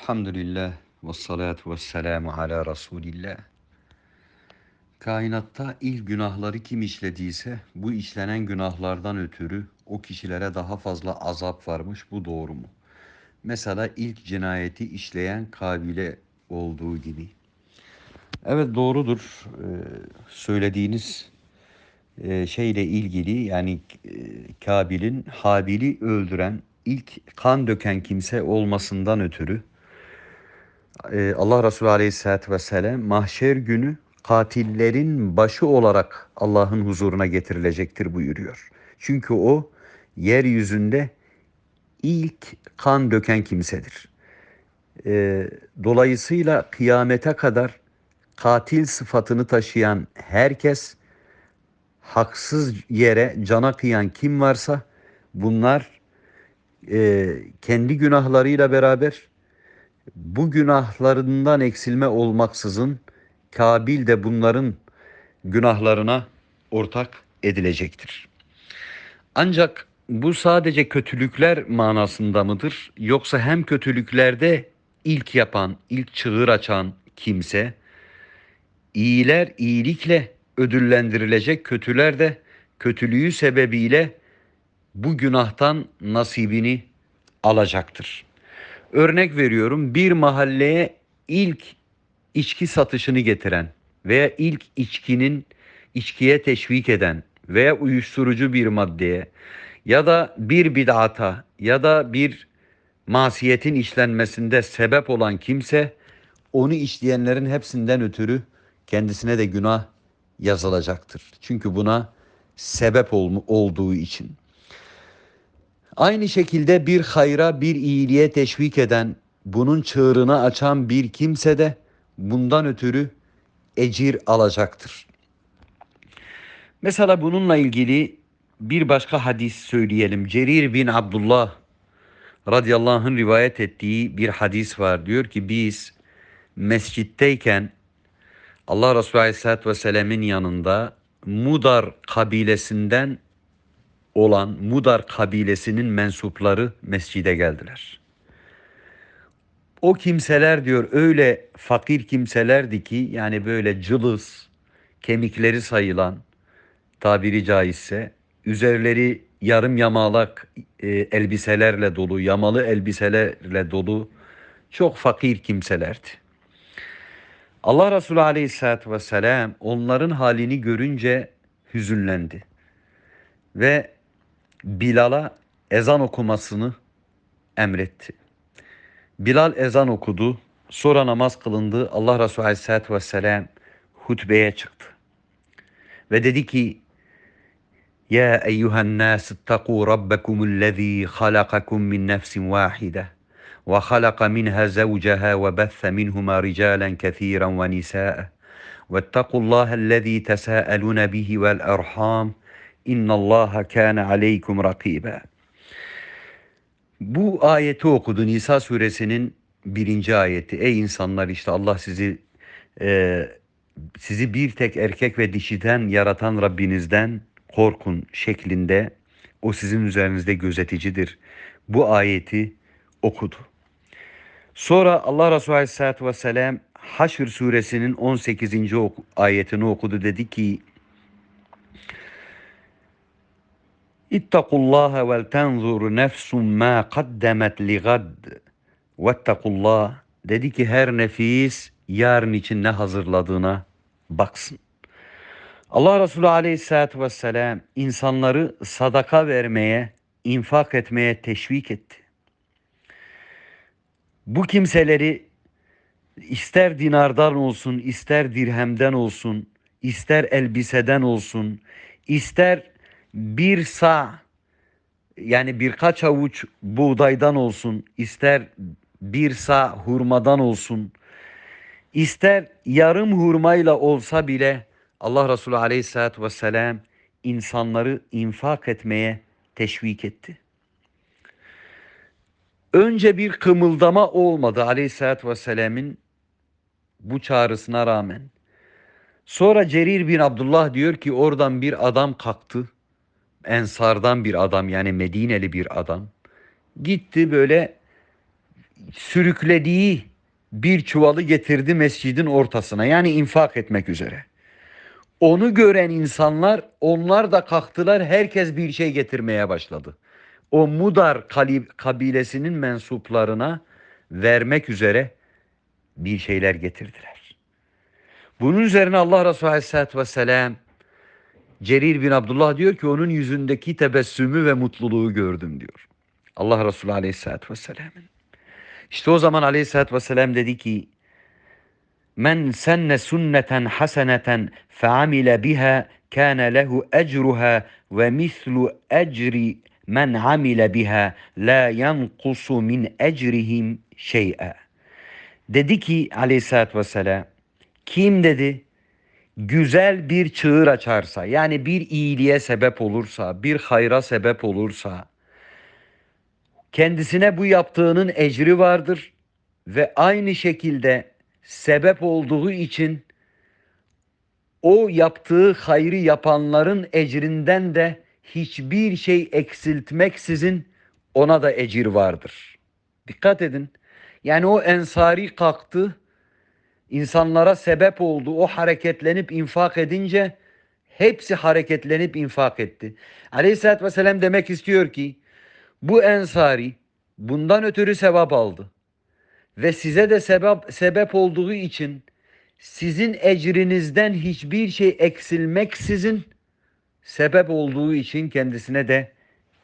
Elhamdülillah ve salatu ve selamu ala Resulillah. Kainatta ilk günahları kim işlediyse bu işlenen günahlardan ötürü o kişilere daha fazla azap varmış. Bu doğru mu? Mesela ilk cinayeti işleyen Kabil'e olduğu gibi. Evet doğrudur. Ee, söylediğiniz e, şeyle ilgili yani e, Kabil'in Habil'i öldüren ilk kan döken kimse olmasından ötürü e, Allah Resulü Aleyhisselatü Vesselam mahşer günü katillerin başı olarak Allah'ın huzuruna getirilecektir buyuruyor. Çünkü o yeryüzünde ilk kan döken kimsedir. E, dolayısıyla kıyamete kadar katil sıfatını taşıyan herkes haksız yere cana kıyan kim varsa bunlar e, kendi günahlarıyla beraber bu günahlarından eksilme olmaksızın Kabil de bunların günahlarına ortak edilecektir. Ancak bu sadece kötülükler manasında mıdır? Yoksa hem kötülüklerde ilk yapan, ilk çığır açan kimse, iyiler iyilikle ödüllendirilecek, kötüler de kötülüğü sebebiyle bu günahtan nasibini alacaktır. Örnek veriyorum bir mahalleye ilk içki satışını getiren veya ilk içkinin içkiye teşvik eden veya uyuşturucu bir maddeye ya da bir bid'ata ya da bir masiyetin işlenmesinde sebep olan kimse onu işleyenlerin hepsinden ötürü kendisine de günah yazılacaktır. Çünkü buna sebep ol, olduğu için. Aynı şekilde bir hayra, bir iyiliğe teşvik eden, bunun çığırını açan bir kimse de bundan ötürü ecir alacaktır. Mesela bununla ilgili bir başka hadis söyleyelim. Cerir bin Abdullah radıyallahu anh'ın rivayet ettiği bir hadis var. Diyor ki biz mescitteyken Allah Resulü Aleyhisselatü Vesselam'ın yanında Mudar kabilesinden olan Mudar kabilesinin mensupları mescide geldiler. O kimseler diyor öyle fakir kimselerdi ki yani böyle cılız, kemikleri sayılan tabiri caizse üzerleri yarım yamalak e, elbiselerle dolu, yamalı elbiselerle dolu çok fakir kimselerdi. Allah Resulü Aleyhisselatü Vesselam onların halini görünce hüzünlendi ve Bilal'a ezan okumasını emretti. Bilal ezan okudu. Sonra namaz kılındı. Allah Resulü Aleyhisselatü Vesselam hutbeye çıktı. Ve dedi ki Ya eyyühen nas ittaku rabbekumul lezî halakakum min nefsin vahide ve halaka minha zawcaha ve bethe minhuma ricalan kethiran ve nisâe واتقوا الله الذي تساءلون به والأرحام İnna Allah kana aleykum rakibe. Bu ayeti okudu Nisa suresinin birinci ayeti. Ey insanlar işte Allah sizi e, sizi bir tek erkek ve dişiden yaratan Rabbinizden korkun şeklinde o sizin üzerinizde gözeticidir. Bu ayeti okudu. Sonra Allah Resulü Aleyhisselatü Vesselam Haşr suresinin 18. ayetini okudu. Dedi ki İttakullaha vel tenzur nefsum ma kaddemet li gad. Vettekullah. Dedi ki her nefis yarın için ne hazırladığına baksın. Allah Resulü Aleyhisselatü Vesselam insanları sadaka vermeye, infak etmeye teşvik etti. Bu kimseleri ister dinardan olsun, ister dirhemden olsun, ister elbiseden olsun, ister bir sağ yani birkaç avuç buğdaydan olsun, ister bir sağ hurmadan olsun, ister yarım hurmayla olsa bile Allah Resulü Aleyhisselatü Vesselam insanları infak etmeye teşvik etti. Önce bir kımıldama olmadı Aleyhisselatü Vesselam'ın bu çağrısına rağmen. Sonra Cerir bin Abdullah diyor ki oradan bir adam kalktı. Ensardan bir adam yani Medineli bir adam. Gitti böyle sürüklediği bir çuvalı getirdi mescidin ortasına. Yani infak etmek üzere. Onu gören insanlar onlar da kalktılar herkes bir şey getirmeye başladı. O Mudar kabilesinin mensuplarına vermek üzere bir şeyler getirdiler. Bunun üzerine Allah Resulü Aleyhisselatü Vesselam Cerir bin Abdullah diyor ki onun yüzündeki tebessümü ve mutluluğu gördüm diyor. Allah Resulü Aleyhisselatü Vesselam'ın. İşte o zaman Aleyhisselatü Vesselam dedi ki Men senne sünneten haseneten feamile biha kana lehu ecruha ve mislu ecri men amile biha la yankusu min ecrihim şey'a. Dedi ki Aleyhisselatü Vesselam kim dedi güzel bir çığır açarsa yani bir iyiliğe sebep olursa bir hayra sebep olursa kendisine bu yaptığının ecri vardır ve aynı şekilde sebep olduğu için o yaptığı hayrı yapanların ecrinden de hiçbir şey eksiltmeksizin ona da ecir vardır. Dikkat edin. Yani o ensari kalktı, insanlara sebep oldu. O hareketlenip infak edince hepsi hareketlenip infak etti. Aleyhisselatü Vesselam demek istiyor ki bu ensari bundan ötürü sevap aldı. Ve size de sebep, sebep olduğu için sizin ecrinizden hiçbir şey eksilmeksizin sebep olduğu için kendisine de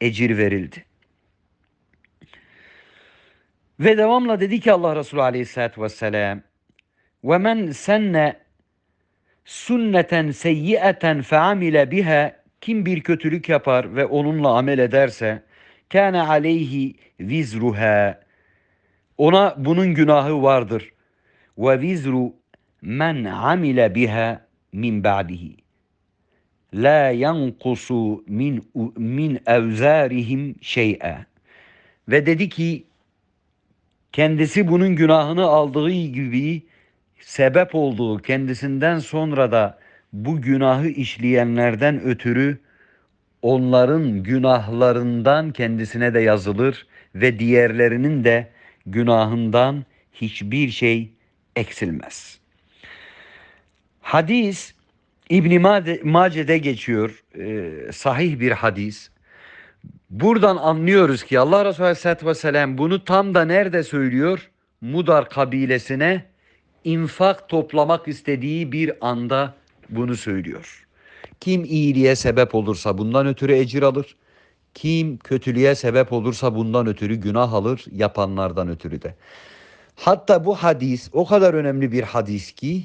ecir verildi. Ve devamla dedi ki Allah Resulü Aleyhisselatü Vesselam men senne sünneten seyyiaten feamile biha kim bir kötülük yapar ve onunla amel ederse kâne aleyhi vizruha ona bunun günahı vardır. Ve vizru men amile biha min ba'dihi. La yankusu min min evzarihim şey'a. Ve dedi ki kendisi bunun günahını aldığı gibi sebep olduğu kendisinden sonra da bu günahı işleyenlerden ötürü onların günahlarından kendisine de yazılır ve diğerlerinin de günahından hiçbir şey eksilmez. Hadis İbn Mace'de geçiyor. E, sahih bir hadis. Buradan anlıyoruz ki Allah Resulü Aleyhisselatü Vesselam bunu tam da nerede söylüyor? Mudar kabilesine infak toplamak istediği bir anda bunu söylüyor. Kim iyiliğe sebep olursa bundan ötürü ecir alır. Kim kötülüğe sebep olursa bundan ötürü günah alır, yapanlardan ötürü de. Hatta bu hadis o kadar önemli bir hadis ki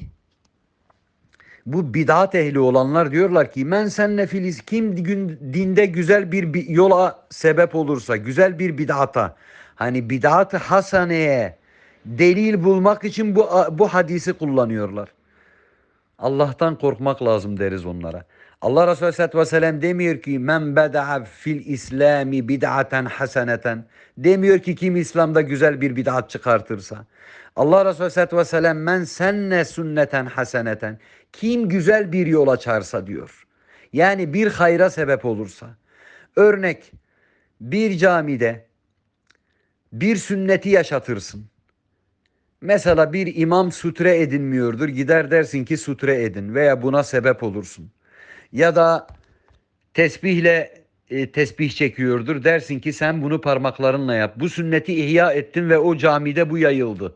bu bidat ehli olanlar diyorlar ki men senne filiz kim dinde güzel bir yola sebep olursa, güzel bir bidata hani bidat hasaneye delil bulmak için bu bu hadisi kullanıyorlar. Allah'tan korkmak lazım deriz onlara. Allah Resulü Aleyhisselatü Vesselam demiyor ki men beda'a fil İslami bid'aten haseneten. Demiyor ki kim İslam'da güzel bir bid'at çıkartırsa. Allah Resulü Aleyhisselatü Vesselam men senne sünneten haseneten. Kim güzel bir yol açarsa diyor. Yani bir hayra sebep olursa. Örnek bir camide bir sünneti yaşatırsın. Mesela bir imam sutre edinmiyordur. Gider dersin ki sutre edin veya buna sebep olursun ya da tesbihle e, tesbih çekiyordur. Dersin ki sen bunu parmaklarınla yap. Bu sünneti ihya ettin ve o camide bu yayıldı.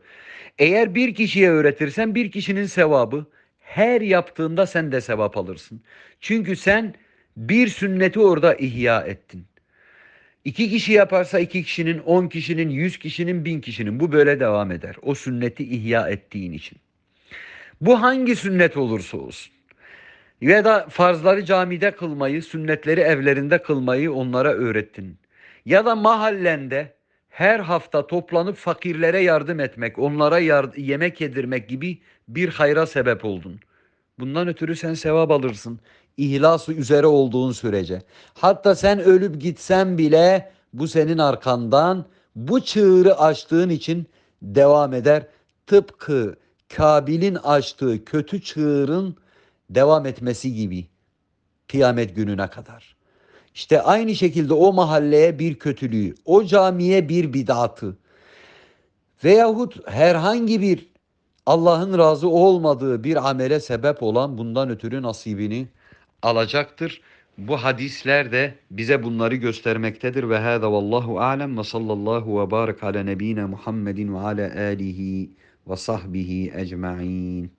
Eğer bir kişiye öğretirsen bir kişinin sevabı her yaptığında sen de sevap alırsın. Çünkü sen bir sünneti orada ihya ettin. İki kişi yaparsa iki kişinin, on kişinin, yüz kişinin, bin kişinin bu böyle devam eder. O sünneti ihya ettiğin için. Bu hangi sünnet olursa olsun. Ya da farzları camide kılmayı, sünnetleri evlerinde kılmayı onlara öğrettin. Ya da mahallende her hafta toplanıp fakirlere yardım etmek, onlara yard- yemek yedirmek gibi bir hayra sebep oldun. Bundan ötürü sen sevap alırsın. İhlası üzere olduğun sürece. Hatta sen ölüp gitsen bile bu senin arkandan bu çığırı açtığın için devam eder. Tıpkı Kabil'in açtığı kötü çığırın devam etmesi gibi kıyamet gününe kadar. İşte aynı şekilde o mahalleye bir kötülüğü, o camiye bir bidatı veyahut herhangi bir Allah'ın razı olmadığı bir amele sebep olan bundan ötürü nasibini alacaktır. Bu hadisler de bize bunları göstermektedir ve hâzâ vallahu a'lem ve sallallahu ve barik ala nebine Muhammedin ve ala alihi ve sahbihi ecma'in.